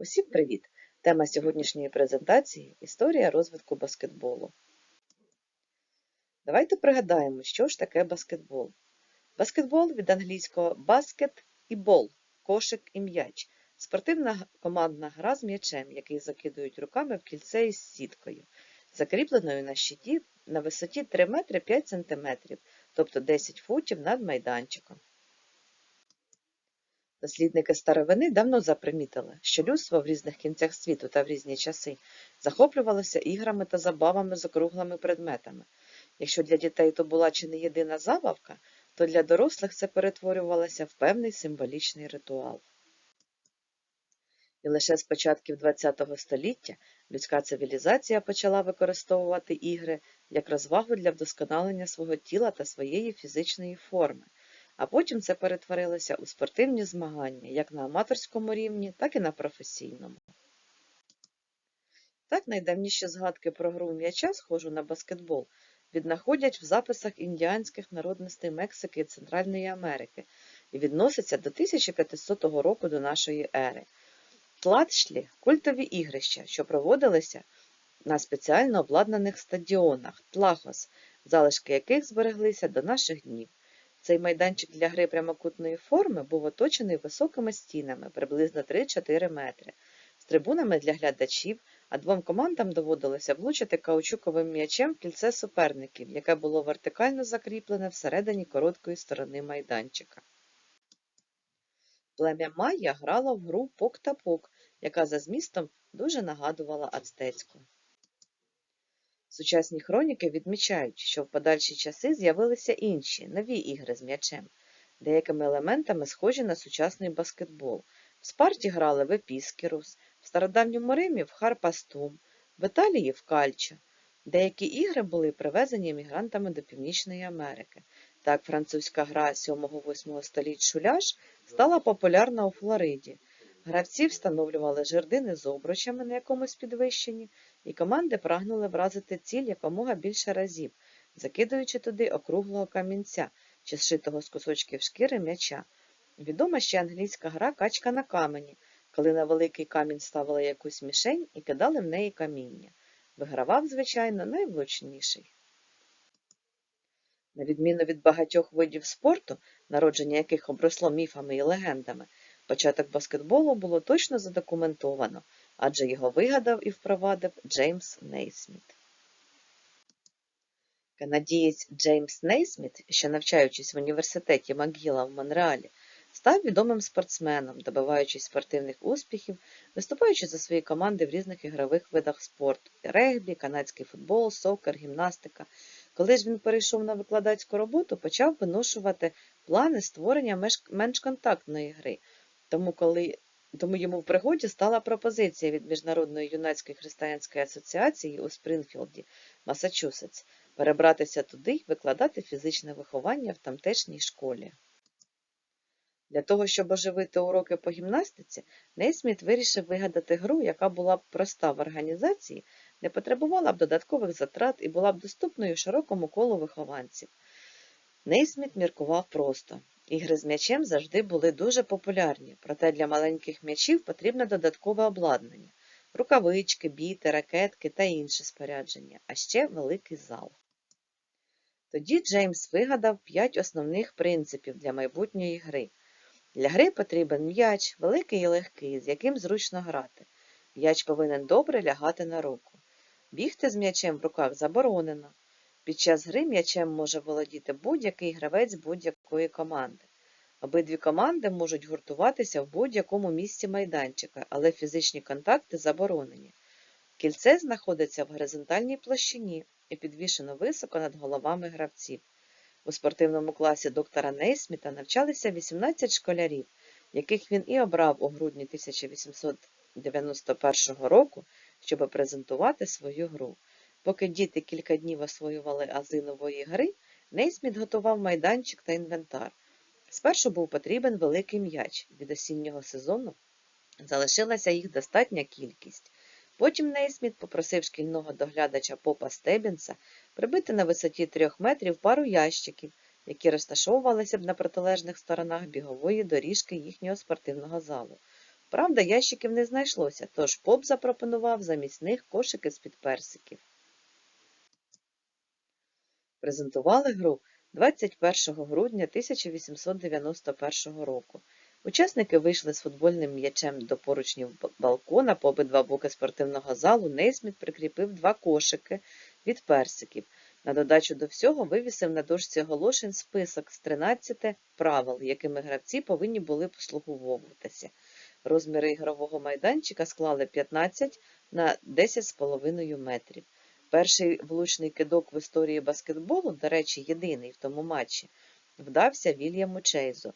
Усім привіт! Тема сьогоднішньої презентації – історія розвитку баскетболу. Давайте пригадаємо, що ж таке баскетбол. Баскетбол від англійського basket і ball – кошик і м'яч. Спортивна командна гра з м'ячем, який закидують руками в кільце із сіткою, закріпленою на щиті на висоті 3 метри 5 сантиметрів, тобто 10 футів над майданчиком. Дослідники старовини давно запримітили, що людство в різних кінцях світу та в різні часи захоплювалося іграми та забавами з округлими предметами. Якщо для дітей то була чи не єдина забавка, то для дорослих це перетворювалося в певний символічний ритуал. І лише з початків ХХ століття людська цивілізація почала використовувати ігри як розвагу для вдосконалення свого тіла та своєї фізичної форми, а потім це перетворилося у спортивні змагання як на аматорському рівні, так і на професійному. Так найдавніші згадки про гру м'яча, схожу на баскетбол, віднаходять в записах індіанських народностей Мексики і Центральної Америки і відносяться до 1500 року до нашої ери. Тлатшлі – культові ігрища, що проводилися на спеціально обладнаних стадіонах тлахос, залишки яких збереглися до наших днів. Цей майданчик для гри прямокутної форми був оточений високими стінами приблизно 3-4 метри, з трибунами для глядачів, а двом командам доводилося влучити каучуковим м'ячем кільце суперників, яке було вертикально закріплене всередині короткої сторони майданчика. Плем'я Майя грало в гру пок та пок, яка за змістом дуже нагадувала ацтецьку. Сучасні хроніки відмічають, що в подальші часи з'явилися інші, нові ігри з м'ячем, деякими елементами схожі на сучасний баскетбол. В Спарті грали в епіскірус, в стародавньому Римі в харпастум, в Італії в кальчо. Деякі ігри були привезені емігрантами до Північної Америки. Так французька гра 7-8 століть шуляж стала популярна у Флориді. Гравці встановлювали жердини з обручами на якомусь підвищенні, і команди прагнули вразити ціль якомога більше разів, закидуючи туди округлого камінця чи зшитого з кусочків шкіри м'яча. Відома ще англійська гра качка на камені, коли на великий камінь ставили якусь мішень і кидали в неї каміння. Вигравав, звичайно, найвлучніший. На відміну від багатьох видів спорту, народження яких обросло міфами і легендами, початок баскетболу було точно задокументовано, адже його вигадав і впровадив Джеймс Нейсміт. Канадієць Джеймс Нейсміт, що навчаючись в університеті Макгіла в Монреалі, став відомим спортсменом, добиваючись спортивних успіхів, виступаючи за свої команди в різних ігрових видах спорту регбі, канадський футбол, сокер, гімнастика. Коли ж він перейшов на викладацьку роботу, почав виношувати плани створення менш контактної гри. Тому, коли, тому йому в пригоді стала пропозиція від Міжнародної юнацької християнської асоціації у Спринфілді, Масачусетс, перебратися туди й викладати фізичне виховання в тамтешній школі. Для того, щоб оживити уроки по гімнастиці, Нейсміт вирішив вигадати гру, яка була б проста в організації, не потребувала б додаткових затрат і була б доступною широкому колу вихованців. Нейсміт міркував просто. Ігри з м'ячем завжди були дуже популярні, проте для маленьких м'ячів потрібне додаткове обладнання – рукавички, біти, ракетки та інше спорядження, а ще великий зал. Тоді Джеймс вигадав п'ять основних принципів для майбутньої гри. Для гри потрібен м'яч, великий і легкий, з яким зручно грати. М'яч повинен добре лягати на руку. Бігти з м'ячем в руках заборонено. Під час гри м'ячем може володіти будь-який гравець будь-якої команди. Обидві команди можуть гуртуватися в будь-якому місці майданчика, але фізичні контакти заборонені. Кільце знаходиться в горизонтальній площині і підвішено високо над головами гравців. У спортивному класі доктора Нейсміта навчалися 18 школярів, яких він і обрав у грудні 1891 року, щоб презентувати свою гру. Поки діти кілька днів освоювали ази нової гри, Нейсміт готував майданчик та інвентар. Спершу був потрібен великий м'яч. Від осіннього сезону залишилася їх достатня кількість. Потім Нейсміт попросив шкільного доглядача Попа Стебінса прибити на висоті трьох метрів пару ящиків, які розташовувалися б на протилежних сторонах бігової доріжки їхнього спортивного залу. Правда, ящиків не знайшлося, тож поп запропонував замість них кошики з-під персиків. Презентували гру 21 грудня 1891 року. Учасники вийшли з футбольним м'ячем до поручнів балкона по обидва боки спортивного залу. Нейсміт прикріпив два кошики від персиків. На додачу до всього вивісив на дошці оголошень список з 13 правил, якими гравці повинні були послуговуватися. Розміри ігрового майданчика склали 15 на 10,5 метрів. Перший влучний кидок в історії баскетболу, до речі, єдиний в тому матчі, вдався Вільяму Чейзу.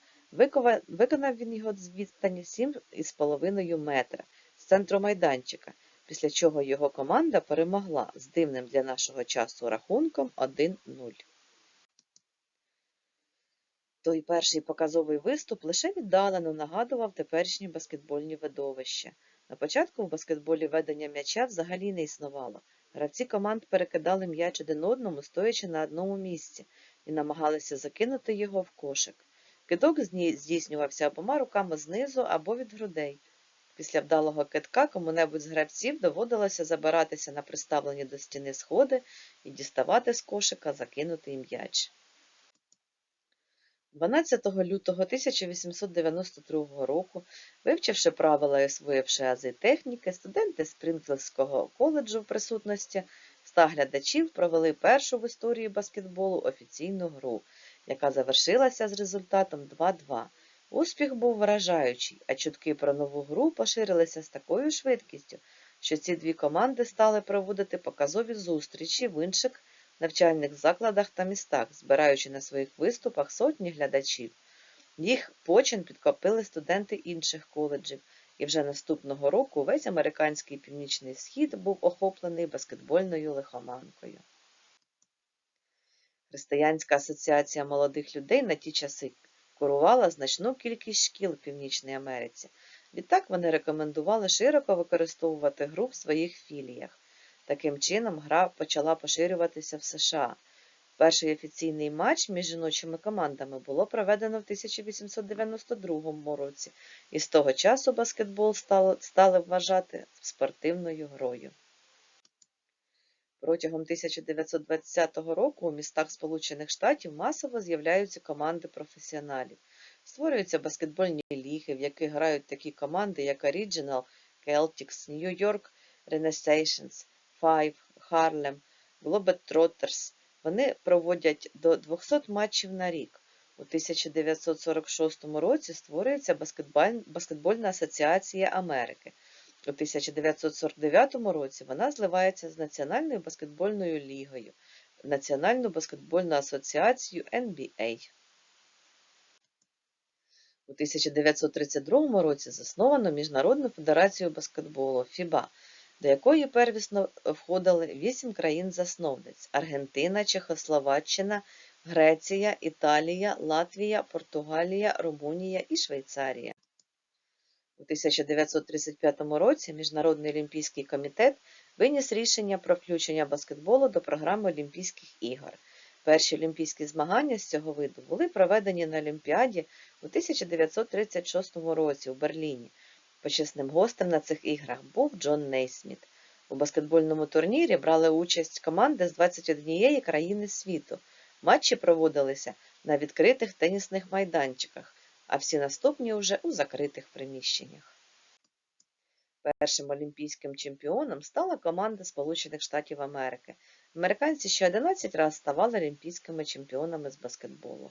Виконав він його з відстані 7,5 метра з центру майданчика, після чого його команда перемогла з дивним для нашого часу рахунком 1-0. Той перший показовий виступ лише віддалено нагадував теперішні баскетбольні видовища. На початку в баскетболі ведення м'яча взагалі не існувало. Гравці команд перекидали м'яч один одному, стоячи на одному місці, і намагалися закинути його в кошик. Кидок здійснювався обома руками знизу або від грудей. Після вдалого китка кому-небудь з гравців доводилося забиратися на приставлені до стіни сходи і діставати з кошика закинутий м'яч. 12 лютого 1892 року, вивчивши правила і освоївши ази техніки, студенти Спрінфілдського коледжу в присутності ста глядачів провели першу в історії баскетболу офіційну гру, яка завершилася з результатом 2-2. Успіх був вражаючий, а чутки про нову гру поширилися з такою швидкістю, що ці дві команди стали проводити показові зустрічі в інших навчальних закладах та містах, збираючи на своїх виступах сотні глядачів. Їх почин підкопили студенти інших коледжів, і вже наступного року весь американський північний схід був охоплений баскетбольною лихоманкою. Християнська асоціація молодих людей на ті часи курувала значну кількість шкіл в Північній Америці. Відтак вони рекомендували широко використовувати гру в своїх філіях. Таким чином, гра почала поширюватися в США. Перший офіційний матч між жіночими командами було проведено в 1892 році, і з того часу баскетбол стали вважати спортивною грою. Протягом 1920 року у містах Сполучених Штатів масово з'являються команди професіоналів. Створюються баскетбольні ліги, в яких грають такі команди, як Original, Celtics, New York Renaissance, Five, Harlem, Globetrotters. Вони проводять до 200 матчів на рік. У 1946 році створюється Баскетбольна асоціація Америки. У 1949 році вона зливається з Національною баскетбольною лігою, Національну баскетбольну асоціацію NBA. У 1932 році засновано Міжнародну федерацію баскетболу ФІБА, до якої первісно входили вісім країн-засновниць: Аргентина, Чехословаччина, Греція, Італія, Латвія, Португалія, Румунія і Швейцарія. У 1935 році Міжнародний олімпійський комітет виніс рішення про включення баскетболу до програми Олімпійських ігор. Перші олімпійські змагання з цього виду були проведені на Олімпіаді у 1936 році у Берліні. Почесним гостем на цих іграх був Джон Нейсміт. У баскетбольному турнірі брали участь команди з 21 країни світу. Матчі проводилися на відкритих тенісних майданчиках, а всі наступні уже у закритих приміщеннях. Першим олімпійським чемпіоном стала команда Сполучених Штатів Америки. Американці ще 11 разів ставали олімпійськими чемпіонами з баскетболу.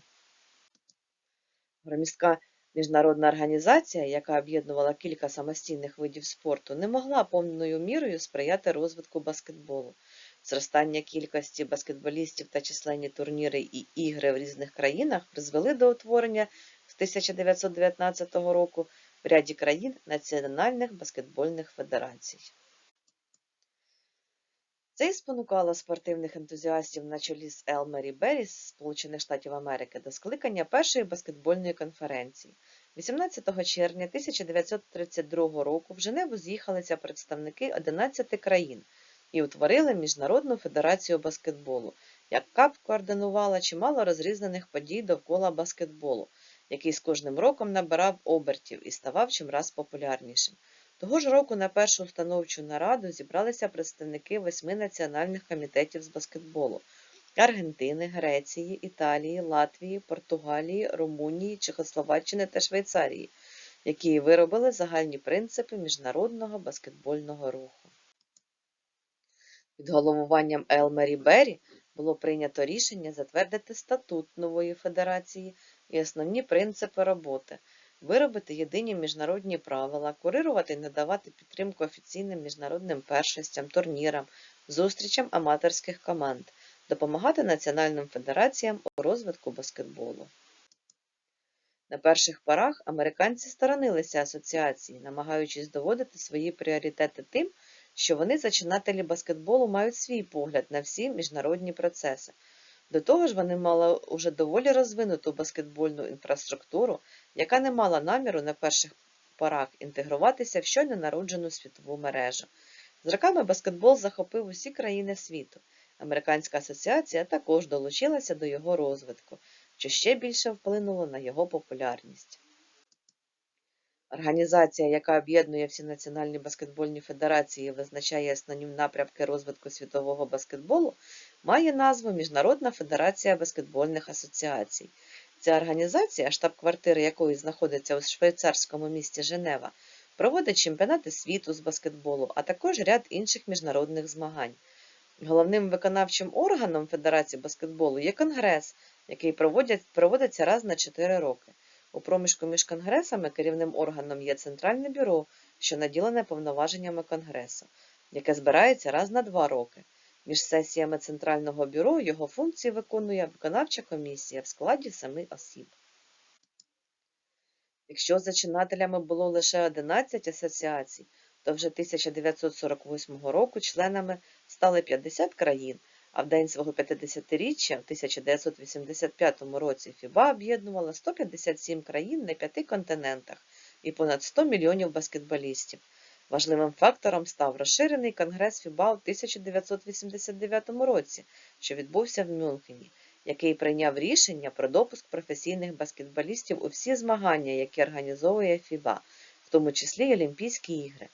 Громістка міжнародна організація, яка об'єднувала кілька самостійних видів спорту, не могла повною мірою сприяти розвитку баскетболу. Зростання кількості баскетболістів та численні турніри і ігри в різних країнах призвели до утворення з 1919 року в ряді країн національних баскетбольних федерацій. Це і спонукало спортивних ентузіастів на чолі з Елмері Беррі з Сполучених Штатів Америки до скликання першої баскетбольної конференції. 18 червня 1932 року в Женеву з'їхалися представники 11 країн і утворили Міжнародну федерацію баскетболу, яка б координувала чимало розрізнених подій довкола баскетболу, який з кожним роком набирав обертів і ставав чимраз популярнішим. Того ж року на першу установчу нараду зібралися представники восьми національних комітетів з баскетболу Аргентини, Греції, Італії, Латвії, Португалії, Румунії, Чехословаччини та Швейцарії, які виробили загальні принципи міжнародного баскетбольного руху. Під головуванням Елмері Беррі було прийнято рішення затвердити статут нової федерації і основні принципи роботи, виробити єдині міжнародні правила, курирувати і надавати підтримку офіційним міжнародним першостям, турнірам, зустрічам аматорських команд, допомагати національним федераціям у розвитку баскетболу. На перших порах американці сторонилися асоціації, намагаючись доводити свої пріоритети тим, що вони, зачинателі баскетболу, мають свій погляд на всі міжнародні процеси. До того ж, вони мали уже доволі розвинуту баскетбольну інфраструктуру, яка не мала наміру на перших порах інтегруватися в щойно народжену світову мережу. З роками баскетбол захопив усі країни світу. Американська асоціація також долучилася до його розвитку, що ще більше вплинуло на його популярність. Організація, яка об'єднує всі національні баскетбольні федерації і визначає основні напрямки розвитку світового баскетболу, має назву Міжнародна федерація баскетбольних асоціацій. Ця організація, штаб-квартири якої знаходиться у швейцарському місті Женева, проводить чемпіонати світу з баскетболу, а також ряд інших міжнародних змагань. Головним виконавчим органом Федерації баскетболу є Конгрес, який проводиться раз на 4 роки. У проміжку між конгресами керівним органом є Центральне бюро, що наділене повноваженнями Конгресу, яке збирається раз на два роки. Між сесіями Центрального бюро його функції виконує виконавча комісія в складі семи осіб. Якщо зачинателями було лише 11 асоціацій, то вже 1948 року членами стали 50 країн, а в день свого 50-річчя в 1985 році ФІБА об'єднувала 157 країн на п'яти континентах і понад 100 мільйонів баскетболістів. Важливим фактором став розширений конгрес ФІБА у 1989 році, що відбувся в Мюнхені, який прийняв рішення про допуск професійних баскетболістів у всі змагання, які організовує ФІБА, в тому числі й Олімпійські ігри.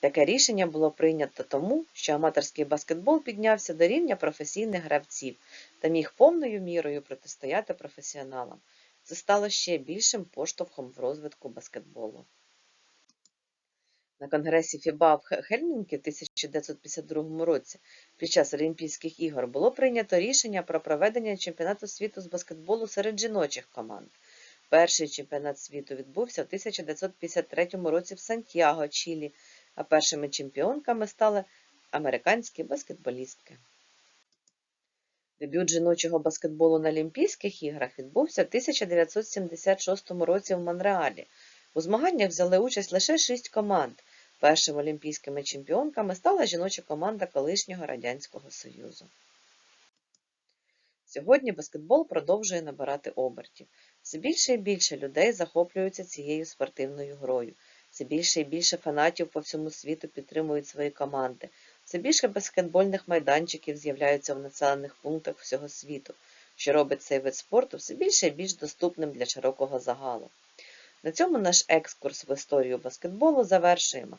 Таке рішення було прийнято тому, що аматорський баскетбол піднявся до рівня професійних гравців та міг повною мірою протистояти професіоналам. Це стало ще більшим поштовхом в розвитку баскетболу. На конгресі ФІБА в Хе- Хельсінкі в 1952 році під час Олімпійських ігор було прийнято рішення про проведення чемпіонату світу з баскетболу серед жіночих команд. Перший чемпіонат світу відбувся в 1953 році в Сантьяго, Чилі, а першими чемпіонками стали американські баскетболістки. Дебют жіночого баскетболу на Олімпійських іграх відбувся в 1976 році в Монреалі. У змаганнях взяли участь лише шість команд. Першими олімпійськими чемпіонками стала жіноча команда колишнього Радянського Союзу. Сьогодні баскетбол продовжує набирати обертів. Все більше і більше людей захоплюються цією спортивною грою. Все більше і більше фанатів по всьому світу підтримують свої команди. Все більше баскетбольних майданчиків з'являються в населених пунктах всього світу, що робить цей вид спорту все більше і більш доступним для широкого загалу. На цьому наш екскурс в історію баскетболу завершуємо.